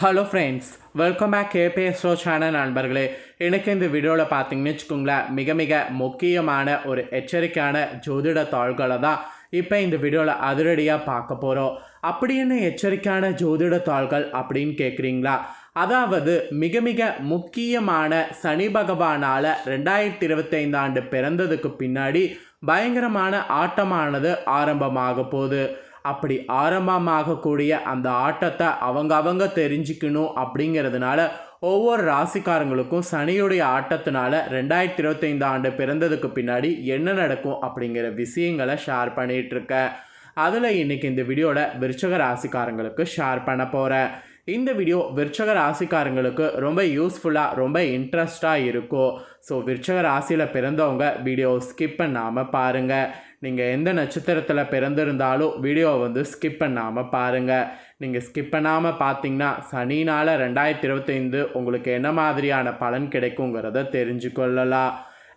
Hello friends welcome back KBSO channel நண்பர்களே. எனக்கு இந்த வீடியோவில் பார்த்தீங்கன்னு வச்சுக்கோங்களேன் மிக மிக முக்கியமான ஒரு எச்சரிக்கையான ஜோதிட தாள்களை தான் இப்போ இந்த வீடியோவில் அதிரடியாக பார்க்க போகிறோம் அப்படின்னு எச்சரிக்கையான ஜோதிட தாள்கள் அப்படின்னு கேட்குறீங்களா அதாவது மிக மிக முக்கியமான சனி பகவானால் ரெண்டாயிரத்தி இருபத்தைந்து ஆண்டு பிறந்ததுக்கு பின்னாடி பயங்கரமான ஆட்டமானது ஆரம்பமாக போகுது. அப்படி ஆரம்பமாகக்கூடிய அந்த ஆட்டத்தை அவங்க அவங்க தெரிஞ்சுக்கணும் அப்படிங்கிறதுனால ஒவ்வொரு ராசிக்காரங்களுக்கும் சனியுடைய ஆட்டத்தினால ரெண்டாயிரத்தி இருபத்தைந்து ஆண்டு பிறந்ததுக்கு பின்னாடி என்ன நடக்கும் அப்படிங்கிற விஷயங்களை ஷேர் பண்ணிகிட்ருக்கேன் அதில் இன்றைக்கி இந்த வீடியோவில் விருச்சக ராசிக்காரங்களுக்கு ஷேர் பண்ண போகிறேன் இந்த வீடியோ விருச்சக ராசிக்காரங்களுக்கு ரொம்ப யூஸ்ஃபுல்லாக ரொம்ப இன்ட்ரெஸ்டாக இருக்கும். ஸோ விருச்சக ராசியில் பிறந்தவங்க வீடியோ ஸ்கிப் பண்ணாமல் பாருங்கள் நீங்கள் எந்த நட்சத்திரத்தில் பிறந்திருந்தாலும் வீடியோவை வந்து ஸ்கிப் பண்ணாமல் பாருங்கள் நீங்கள் ஸ்கிப் பண்ணாமல் பார்த்தீங்கன்னா சனினால் ரெண்டாயிரத்தி இருபத்தைந்து உங்களுக்கு என்ன மாதிரியான பலன் கிடைக்குங்கிறத தெரிஞ்சுக்கொள்ளலாம்.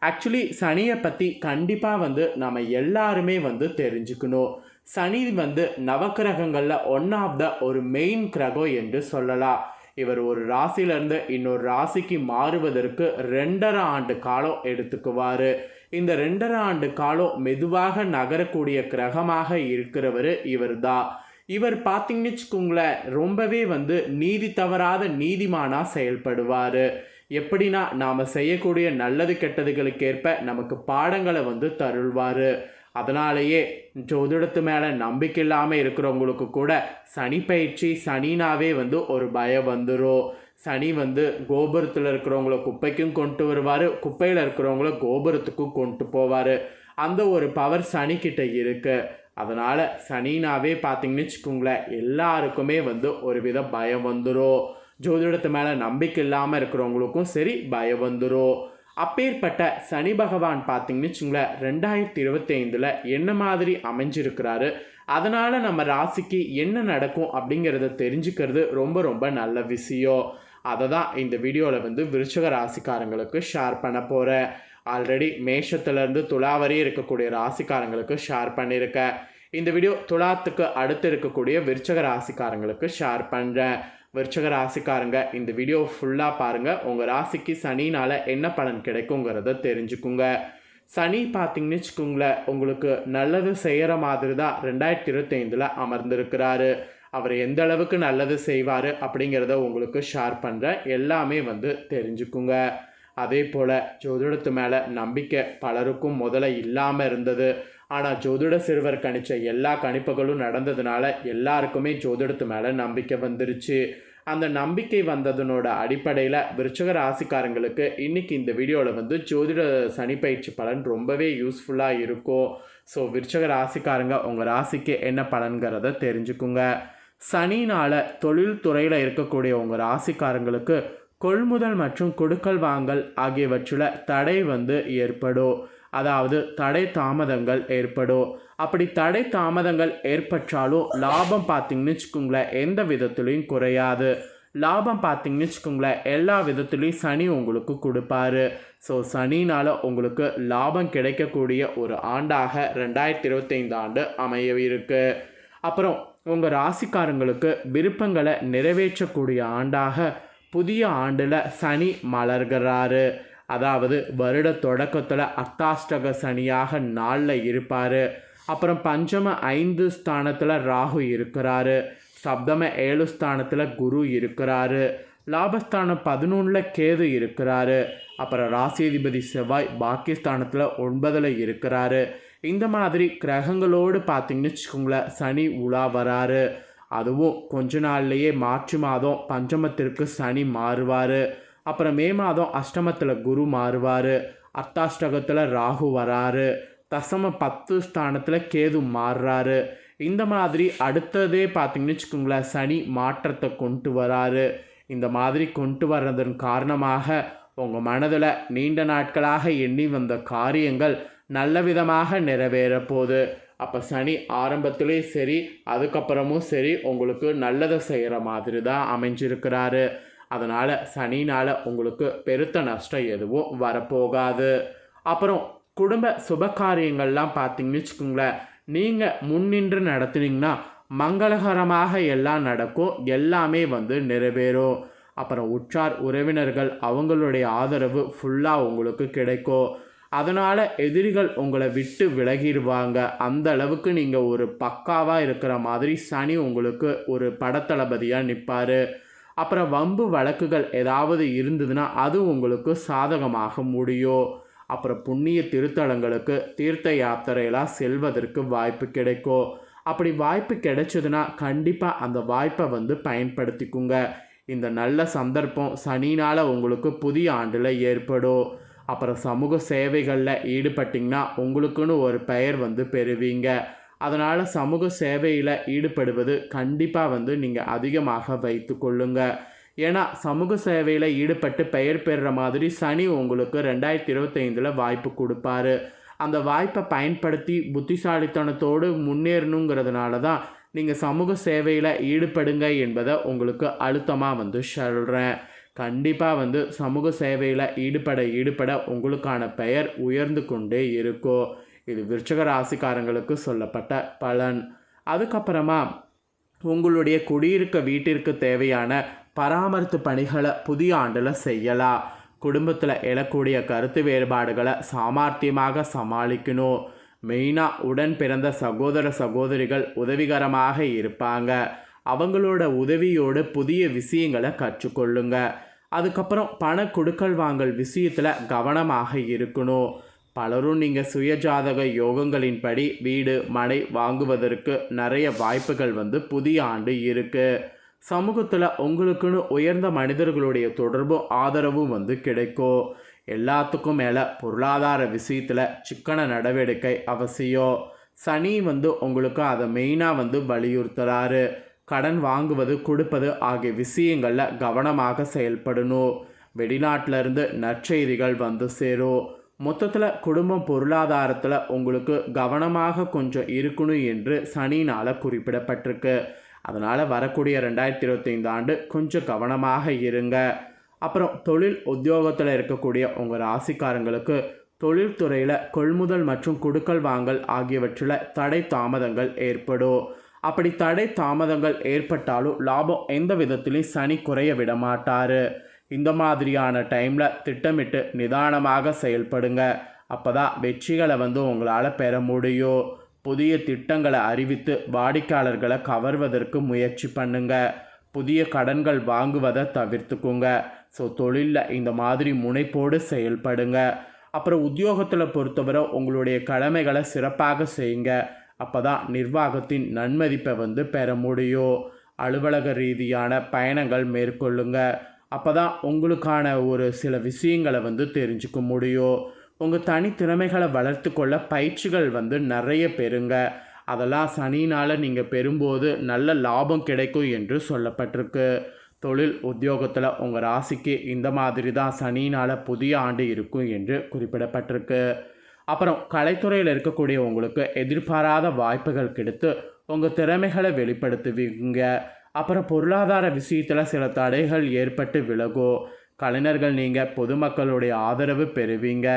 ஆக்சுவலி சனியை பற்றி கண்டிப்பாக வந்து நம்ம எல்லாருமே வந்து தெரிஞ்சுக்கணும். சனி வந்து நவக்கிரகங்களில் ஒன் ஆஃப் த ஒரு மெயின் கிரகம் என்று சொல்லலாம். இவர் ஒரு ராசியிலேருந்து இன்னொரு ராசிக்கு மாறுவதற்கு ரெண்டரை ஆண்டு காலம் எடுத்துக்குவார். இந்த ரெண்டரை ஆண்டு காலம் மெதுவாக நகரக்கூடிய கிரகமாக இருக்கிறவர் இவர் தான் இவர் பார்த்தீங்கன்னு வச்சுக்கோங்களேன் ரொம்பவே வந்து நீதி தவறாத நீதிமானாக செயல்படுவார். எப்படின்னா நாம் செய்யக்கூடிய நல்லது கெட்டதுகளுக்கேற்ப நமக்கு பாடங்களை வந்து தருள்வார். அதனாலேயே ஜோதிடத்து மேலே நம்பிக்கை இல்லாமல் இருக்கிறவங்களுக்கு கூட சனி பயிற்சி சனினாவே வந்து ஒரு பயம் வந்துடும் சனி வந்து கோபுரத்தில் இருக்கிறவங்கள குப்பைக்கும் கொண்டு வருவார். குப்பையில் இருக்கிறவங்கள கோபுரத்துக்கும் கொண்டு போவார். அந்த ஒரு பவர் சனிக்கிட்ட இருக்குது அதனால் சனினாவே பார்த்தீங்கன்னு வச்சுக்கோங்களேன் எல்லாருக்குமே வந்து ஒரு வித பயம் வந்துடும் ஜோதிடத்து மேலே நம்பிக்கை இல்லாமல் இருக்கிறவங்களுக்கும் சரி பயம் வந்துடும் அப்பேற்பட்ட சனி பகவான் பார்த்தீங்கன்னு வச்சுங்களேன் ரெண்டாயிரத்தி இருபத்தி ஐந்தில் என்ன மாதிரி அமைஞ்சிருக்கிறாரு? அதனால் நம்ம ராசிக்கு என்ன நடக்கும் அப்படிங்கிறத தெரிஞ்சுக்கிறது ரொம்ப ரொம்ப நல்ல விஷயம். அதை தான் இந்த வீடியோவில் வந்து விருச்சக ராசிக்காரங்களுக்கு ஷேர் பண்ண போகிறேன் ஆல்ரெடி மேஷத்துலேருந்து துலா வரி இருக்கக்கூடிய ராசிக்காரங்களுக்கு ஷேர் பண்ணியிருக்கேன் இந்த வீடியோ துலாத்துக்கு அடுத்து இருக்கக்கூடிய விருச்சக ராசிக்காரங்களுக்கு ஷேர் பண்ணுறேன் விருச்சக ராசிக்காரங்க இந்த வீடியோ ஃபுல்லாக பாருங்கள் உங்கள் ராசிக்கு சனினால் என்ன பலன் கிடைக்குங்கிறத தெரிஞ்சுக்குங்க. சனி பார்த்தீங்கன்னு வச்சுக்கோங்களேன் உங்களுக்கு நல்லது செய்கிற மாதிரி தான் ரெண்டாயிரத்தி இருபத்தைந்தில் அமர்ந்திருக்கிறாரு. அவர் எந்த அளவுக்கு நல்லது செய்வார் அப்படிங்கிறத உங்களுக்கு ஷேர் பண்ணுறேன் எல்லாமே வந்து தெரிஞ்சுக்குங்க. அதே போல் ஜோதிடத்து மேலே நம்பிக்கை பலருக்கும் முதல்ல இல்லாமல் இருந்தது. ஆனால் ஜோதிட சிறுவர் கணிச்ச எல்லா கணிப்புகளும் நடந்ததுனால எல்லாருக்குமே ஜோதிடத்து மேலே நம்பிக்கை வந்துருச்சு. அந்த நம்பிக்கை வந்ததனோட அடிப்படையில் விருச்சக ராசிக்காரங்களுக்கு இன்றைக்கி இந்த வீடியோவில் வந்து ஜோதிட சனி பயிற்சி பலன் ரொம்பவே யூஸ்ஃபுல்லாக இருக்கும். ஸோ விருச்சக ராசிக்காரங்க உங்கள் ராசிக்கு என்ன பலன்கிறத தெரிஞ்சுக்குங்க. சனினால் தொழில்துறையில் இருக்கக்கூடிய உங்கள் ராசிக்காரங்களுக்கு கொள்முதல் மற்றும் கொடுக்கல் வாங்கல் ஆகியவற்றில் தடை வந்து ஏற்படும் அதாவது தடை தாமதங்கள் ஏற்படும் அப்படி தடை தாமதங்கள் ஏற்பட்டாலும் லாபம் பார்த்தீங்கன்னு வச்சுக்கோங்களேன் எந்த விதத்துலேயும் குறையாது. லாபம் பார்த்தீங்கன்னு வச்சுக்கோங்களேன் எல்லா விதத்துலேயும் சனி உங்களுக்கு கொடுப்பாரு. ஸோ சனினால் உங்களுக்கு லாபம் கிடைக்கக்கூடிய ஒரு ஆண்டாக ரெண்டாயிரத்தி இருபத்தைந்து ஆண்டு அமையிருக்கு அப்புறம் உங்கள் ராசிக்காரங்களுக்கு விருப்பங்களை நிறைவேற்றக்கூடிய ஆண்டாக புதிய ஆண்டில் சனி மலர்கிறாரு. அதாவது வருட தொடக்கத்தில் அர்த்தாஷ்டக சனியாக நாளில் இருப்பார். அப்புறம் பஞ்சம ஐந்து ஸ்தானத்தில் ராகு இருக்கிறாரு. சப்தம ஏழு ஸ்தானத்தில் குரு இருக்கிறாரு. லாபஸ்தானம் பதினொன்றில் கேது இருக்கிறாரு. அப்புறம் ராசியதிபதி செவ்வாய் பாக்கிஸ்தானத்தில் ஒன்பதில் இருக்கிறாரு. இந்த மாதிரி கிரகங்களோடு பார்த்தீங்கன்னு வச்சுக்கோங்களேன் சனி உலா வராரு. அதுவும் கொஞ்ச நாள்லேயே மார்ச் மாதம் பஞ்சமத்திற்கு சனி மாறுவார். அப்புறம் மே மாதம் அஷ்டமத்தில் குரு மாறுவார். அர்த்தாஷ்டகத்தில் ராகு வராரு. தசம பத்து ஸ்தானத்தில் கேது மாறுறாரு. இந்த மாதிரி அடுத்ததே பார்த்தீங்கன்னு வச்சுக்கோங்களேன் சனி மாற்றத்தை கொண்டு வராரு. இந்த மாதிரி கொண்டு வர்றதன் காரணமாக உங்கள் மனதில் நீண்ட நாட்களாக எண்ணி வந்த காரியங்கள் நல்ல விதமாக நிறைவேற போகுது அப்போ சனி ஆரம்பத்துலேயும் சரி அதுக்கப்புறமும் சரி உங்களுக்கு நல்லதை செய்கிற மாதிரி தான் அமைஞ்சிருக்கிறாரு. அதனால் சனினால் உங்களுக்கு பெருத்த நஷ்டம் எதுவும் வரப்போகாது. அப்புறம் குடும்ப சுப காரியங்கள்லாம் பார்த்தீங்கன்னு வச்சுக்கோங்களேன் நீங்கள் முன்னின்று நடத்துனீங்கன்னா மங்களகரமாக எல்லாம் நடக்கும் எல்லாமே வந்து நிறைவேறும். அப்புறம் உற்றார் உறவினர்கள் அவங்களுடைய ஆதரவு ஃபுல்லாக உங்களுக்கு கிடைக்கும். அதனால் எதிரிகள் உங்களை விட்டு விலகிடுவாங்க. அந்த அளவுக்கு நீங்கள் ஒரு பக்காவாக இருக்கிற மாதிரி சனி உங்களுக்கு ஒரு படத்தளபதியாக நிற்பார் அப்புறம் வம்பு வழக்குகள் ஏதாவது இருந்ததுன்னா அது உங்களுக்கு சாதகமாக முடியும். அப்புறம் புண்ணிய திருத்தலங்களுக்கு தீர்த்த யாத்திரையெல்லாம் செல்வதற்கு வாய்ப்பு கிடைக்கும். அப்படி வாய்ப்பு கிடைச்சதுன்னா கண்டிப்பாக அந்த வாய்ப்பை வந்து பயன்படுத்திக்குங்க. இந்த நல்ல சந்தர்ப்பம் சனினால் உங்களுக்கு புதிய ஆண்டில் ஏற்படும். அப்புறம் சமூக சேவைகளில் ஈடுபட்டிங்கன்னா உங்களுக்குன்னு ஒரு பெயர் வந்து பெறுவீங்க. அதனால் சமூக சேவையில் ஈடுபடுவது கண்டிப்பாக வந்து நீங்கள் அதிகமாக வைத்து கொள்ளுங்க. ஏன்னா சமூக சேவையில் ஈடுபட்டு பெயர் பெறுற மாதிரி சனி உங்களுக்கு ரெண்டாயிரத்தி இருபத்தைந்தில் வாய்ப்பு கொடுப்பாரு. அந்த வாய்ப்பை பயன்படுத்தி புத்திசாலித்தனத்தோடு முன்னேறணுங்கிறதுனால தான் நீங்கள் சமூக சேவையில் ஈடுபடுங்க என்பதை உங்களுக்கு அழுத்தமாக வந்து சொல்கிறேன் கண்டிப்பாக வந்து சமூக சேவையில் ஈடுபட ஈடுபட உங்களுக்கான பெயர் உயர்ந்து கொண்டே இருக்கும் இது விருச்சக ராசிக்காரங்களுக்கு சொல்லப்பட்ட பலன். அதுக்கப்புறமா உங்களுடைய குடியிருக்க வீட்டிற்கு தேவையான பராமரிப்பு பணிகளை புதிய ஆண்டில் செய்யலாம். குடும்பத்தில் எழக்கூடிய கருத்து வேறுபாடுகளை சாமர்த்தியமாக சமாளிக்கணும். மெயினாக உடன் பிறந்த சகோதர சகோதரிகள் உதவிகரமாக இருப்பாங்க. அவங்களோட உதவியோடு புதிய விஷயங்களை கற்றுக்கொள்ளுங்க. அதுக்கப்புறம் பண கொடுக்கல் வாங்கல் விஷயத்தில் கவனமாக இருக்கணும். பலரும் நீங்கள் சுயஜாதக யோகங்களின்படி வீடு மனை வாங்குவதற்கு நிறைய வாய்ப்புகள் வந்து புதிய ஆண்டு இருக்குது சமூகத்தில் உங்களுக்குன்னு உயர்ந்த மனிதர்களுடைய தொடர்பும் ஆதரவும் வந்து கிடைக்கும். எல்லாத்துக்கும் மேலே பொருளாதார விஷயத்தில் சிக்கன நடவடிக்கை அவசியம். சனி வந்து உங்களுக்கு அதை மெயினாக வந்து வலியுறுத்துகிறாரு கடன் வாங்குவது கொடுப்பது ஆகிய விஷயங்களில் கவனமாக செயல்படணும். வெளிநாட்டிலிருந்து நற்செய்திகள் வந்து சேரும். மொத்தத்தில் குடும்பம் பொருளாதாரத்தில் உங்களுக்கு கவனமாக கொஞ்சம் இருக்கணும் என்று சனினால் குறிப்பிடப்பட்டிருக்கு. அதனால் வரக்கூடிய ரெண்டாயிரத்தி இருபத்தைந்து ஆண்டு கொஞ்சம் கவனமாக இருங்க. அப்புறம் தொழில் உத்தியோகத்தில் இருக்கக்கூடிய உங்கள் ராசிக்காரங்களுக்கு தொழில்துறையில் கொள்முதல் மற்றும் கொடுக்கல் வாங்கல் ஆகியவற்றில் தடை தாமதங்கள் ஏற்படும். அப்படி தடை தாமதங்கள் ஏற்பட்டாலும் லாபம் எந்த விதத்திலையும் சனி குறைய விட மாட்டார் இந்த மாதிரியான டைமில் திட்டமிட்டு நிதானமாக செயல்படுங்க. அப்போ தான் வெற்றிகளை வந்து உங்களால் பெற முடியும். புதிய திட்டங்களை அறிவித்து வாடிக்கையாளர்களை கவர்வதற்கு முயற்சி பண்ணுங்க. புதிய கடன்கள் வாங்குவதை தவிர்த்துக்குங்க. ஸோ தொழிலில் இந்த மாதிரி முனைப்போடு செயல்படுங்க. அப்புறம் உத்தியோகத்தில் பொறுத்தவரை உங்களுடைய கடமைகளை சிறப்பாக செய்யுங்க. அப்போ தான் நிர்வாகத்தின் நன்மதிப்பை வந்து பெற முடியும். அலுவலக ரீதியான பயணங்கள் மேற்கொள்ளுங்க. அப்போ தான் உங்களுக்கான ஒரு சில விஷயங்களை வந்து தெரிஞ்சுக்க முடியும். உங்கள் தனித்திறமைகளை வளர்த்து கொள்ள பயிற்சிகள் வந்து நிறைய பெறுங்க. அதெல்லாம் சனினால் நீங்கள் பெறும்போது நல்ல லாபம் கிடைக்கும் என்று சொல்லப்பட்டிருக்கு. தொழில் உத்தியோகத்தில் உங்கள் ராசிக்கு இந்த மாதிரி தான் சனினால் புதிய ஆண்டு இருக்கும் என்று குறிப்பிடப்பட்டிருக்கு. அப்புறம் கலைத்துறையில் இருக்கக்கூடிய உங்களுக்கு எதிர்பாராத வாய்ப்புகள் கிடைத்து உங்கள் திறமைகளை வெளிப்படுத்துவீங்க. அப்புறம் பொருளாதார விஷயத்தில் சில தடைகள் ஏற்பட்டு விலகும் கலைஞர்கள் நீங்கள் பொதுமக்களுடைய ஆதரவு பெறுவீங்க.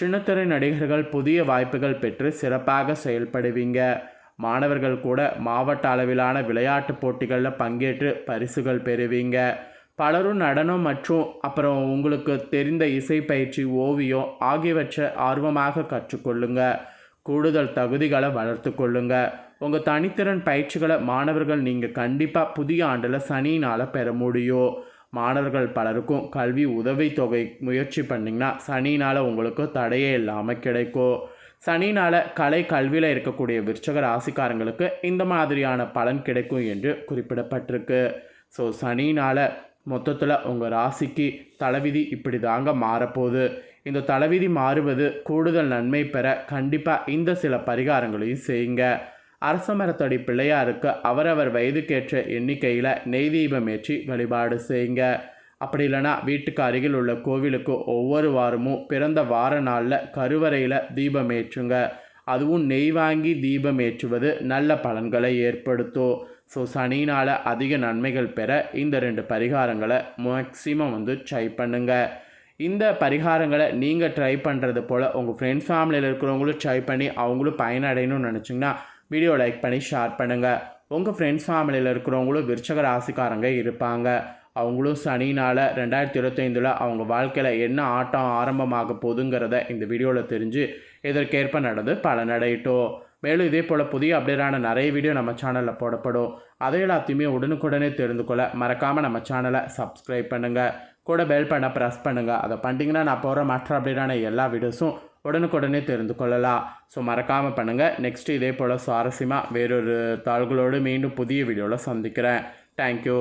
சின்னத்திரை நடிகர்கள் புதிய வாய்ப்புகள் பெற்று சிறப்பாக செயல்படுவீங்க. மாணவர்கள் கூட மாவட்ட அளவிலான விளையாட்டு போட்டிகளில் பங்கேற்று பரிசுகள் பெறுவீங்க. பலரும் நடனம் மற்றும் அப்புறம் உங்களுக்கு தெரிந்த இசை பயிற்சி ஓவியம் ஆகியவற்றை ஆர்வமாக கற்றுக்கொள்ளுங்க. கூடுதல் தகுதிகளை வளர்த்து கொள்ளுங்க. உங்கள் தனித்திறன் பயிற்சிகளை மாணவர்கள் நீங்கள் கண்டிப்பாக புதிய ஆண்டில் சனினால் பெற முடியும். மாணவர்கள் பலருக்கும் கல்வி உதவித்தொகை முயற்சி பண்ணிங்கன்னா சனினால் உங்களுக்கு தடையே இல்லாமல் கிடைக்கும். சனினால் கலை கல்வியில் இருக்கக்கூடிய விருச்சக ராசிக்காரங்களுக்கு இந்த மாதிரியான பலன் கிடைக்கும் என்று குறிப்பிடப்பட்டிருக்கு. ஸோ சனினால் மொத்தத்தில் உங்கள் ராசிக்கு தலைவிதி இப்படி தாங்க மாறப்போகுது. இந்த தலைவிதி மாறுவது கூடுதல் நன்மை பெற கண்டிப்பாக இந்த சில பரிகாரங்களையும் செய்யுங்க. அரச மரத்தடி பிள்ளையாருக்கு அவரவர் வயதுக்கேற்ற எண்ணிக்கையில் நெய் தீபம் ஏற்றி வழிபாடு செய்யுங்க. அப்படி இல்லைனா வீட்டுக்கு அருகில் உள்ள கோவிலுக்கு ஒவ்வொரு வாரமும் பிறந்த வார நாளில் கருவறையில் தீபம் ஏற்றுங்க. அதுவும் நெய் வாங்கி தீபம் ஏற்றுவது நல்ல பலன்களை ஏற்படுத்தும். ஸோ சனினால் அதிக நன்மைகள் பெற இந்த ரெண்டு பரிகாரங்களை மேக்ஸிமம் வந்து ட்ரை பண்ணுங்கள் இந்த பரிகாரங்களை நீங்கள் ட்ரை பண்ணுறது போல் உங்கள் ஃப்ரெண்ட்ஸ் ஃபேமிலியில் இருக்கிறவங்களும் ட்ரை பண்ணி அவங்களும் பயனடையணும்னு நினச்சிங்கன்னா வீடியோ லைக் பண்ணி ஷேர் பண்ணுங்கள் உங்கள் ஃப்ரெண்ட்ஸ் ஃபேமிலியில் இருக்கிறவங்களும் விருச்சக ராசிக்காரங்க இருப்பாங்க. அவங்களும் சனினால் ரெண்டாயிரத்தி இருபத்தைந்தில் அவங்க வாழ்க்கையில் என்ன ஆட்டம் ஆரம்பமாக போகுதுங்கிறத இந்த வீடியோவில் தெரிஞ்சு இதற்கேற்ப நடந்து பலனடையட்டும். மேலும் இதே போல் புதிய அப்டேட்டான நிறைய வீடியோ நம்ம சேனலில் போடப்படும். அதை எல்லாத்தையுமே உடனுக்குடனே தெரிந்து கொள்ள மறக்காமல் நம்ம சேனலை சப்ஸ்கிரைப் பண்ணுங்கள் கூட பெல் பண்ண ப்ரெஸ் பண்ணுங்கள் அதை பண்ணிட்டீங்கன்னா நான் போகிற மற்ற அப்டேட்டான எல்லா வீடியோஸும் உடனுக்குடனே தெரிந்து கொள்ளலாம். ஸோ மறக்காமல் பண்ணுங்கள் நெக்ஸ்ட்டு இதே போல் சுவாரஸ்யமாக வேறொரு தாள்களோடு மீண்டும் புதிய வீடியோவில் சந்திக்கிறேன். தேங்க்யூ